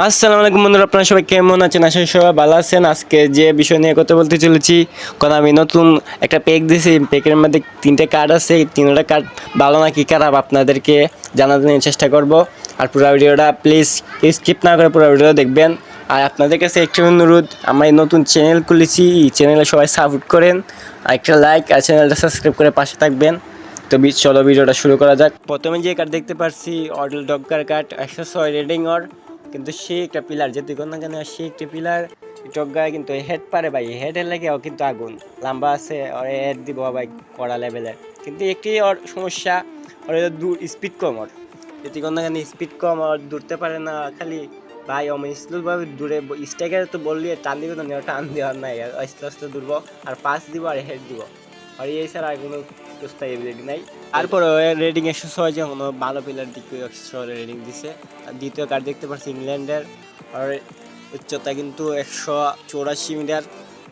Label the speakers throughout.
Speaker 1: আসসালামু আলাইকুম বন্ধুরা, আপনারা সবাই কেমন আছেন? আশা সবাই ভালো আছেন। আজকে যে বিষয় নিয়ে কথা বলতে চলেছি, কারণ আমি নতুন একটা পেক দিয়েছি। পেকের মধ্যে তিনটে কার্ড আছে। তিনটা কার্ড ভালো না কি খারাপ, আপনাদেরকে জানানোর চেষ্টা করব। আর পুরো ভিডিওটা প্লিজ স্কিপ না করে পুরো ভিডিও দেখবেন। আর আপনাদের কাছে একটি অনুরোধ, আমরা নতুন চ্যানেল খুলেছি। এই চ্যানেলে সবাই সাপোর্ট করেন। আর একটা লাইক আর চ্যানেলটা সাবস্ক্রাইব করে পাশে থাকবেন। তো চলো ভিডিওটা শুরু করা যাক। প্রথমে যে কার্ড দেখতে পারছি অডেল ডগকার কার্ড একশো ছয় রেডিং ওর কিন্তু সে একটা পিলার যেহেতু কোনো কেন সে একটা পিলার টগগায় কিন্তু হেড পারে ভাই। হেডের লাগে ও কিন্তু আগুন। লম্বা আছে, ওর হেড দিব ভাই কড়া লেভেলের কিন্তু একটি ওর সমস্যা, ওর দূর স্পিড কম ওর। যদি কোনো কেন স্পিড কম, ওর দূরতে পারে না, খালি ভাই অমন স্লোভাবে দূরে স্ট্রাইকার তো বললি, টান দিবে তো টান দেওয়ার নাই। আস্তে আস্তে দূরব, আর পাস দিব আর হেড দিব। আর এই ছাড়া আর কোনো এবিলিটি নাই। তারপরে রেটিং একশো ছয় যে কোনো ভালো প্লেয়ার দিকে একশো রেটিং দিছে। আর দ্বিতীয় কার্ড দেখতে পাচ্ছি ইংল্যান্ডের। আর উচ্চতা কিন্তু একশো চৌরাশি মিটার।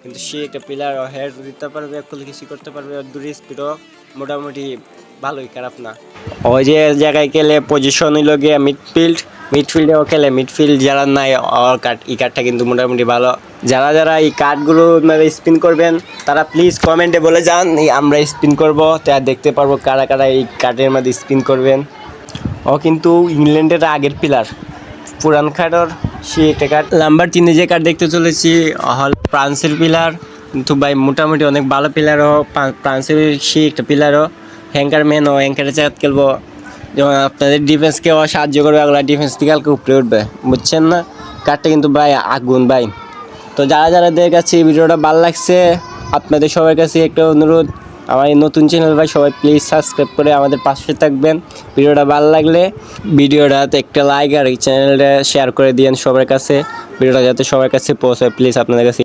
Speaker 1: কিন্তু সে একটা প্লেয়ার হেড দিতে পারবে কোনো কিছু করতে পারবে। আর দূরে স্পিডও মোটামুটি ভালোই খারাপ না। ওই যে জায়গায় গেলে পজিশন হইল গিয়ে মিডফিল্ড মিডফিল্ডেও খেলে মিডফিল্ড যারা নাই, ওর কার্ড এই কার্ডটা কিন্তু মোটামুটি ভালো। যারা যারা এই কার্ডগুলো মানে স্পিন করবেন, তারা প্লিজ কমেন্টে বলে যান আমরা স্পিন করব। তা দেখতে পারব কারা কারা এই কার্ডের মধ্যে স্পিন করবেন। ও কিন্তু ইংল্যান্ডের আগের প্লেয়ার পুরান কার্ডর সে একটা কার্ড নাম্বার তিনে যে কার্ড দেখতে চলেছি হল ফ্রান্সের প্লেয়ার কিন্তু ভাই মোটামুটি অনেক ভালো প্লেয়ারও ফ্রান্সের সে একটা প্লেয়ারও হ্যাঙ্কার ম্যান ও হ্যাঙ্কারের চাঁদ খেলব। যেমন আপনাদের ডিফেন্সকেও সাহায্য করবে এগুলো ডিফেন্স থেকে কালকে উপরে উঠবে। বুঝছেন না? কার্ডটা কিন্তু ভাই আগুন, ভাই। তো যারা যারা দেখে কাছে এই ভিডিওটা ভালো লাগছে, আপনাদের সবার কাছে একটা অনুরোধ। আমার এই নতুন চ্যানেল ভাই, সবাই প্লিজ সাবস্ক্রাইব করে আমাদের পাশে থাকবেন। ভিডিওটা ভালো লাগলে ভিডিওটাতে একটা লাইক আর এই চ্যানেলটা শেয়ার করে দিয়েন সবার কাছে। ভিডিওটা যাতে সবার কাছে পৌঁছায় প্লিজ আপনাদের কাছে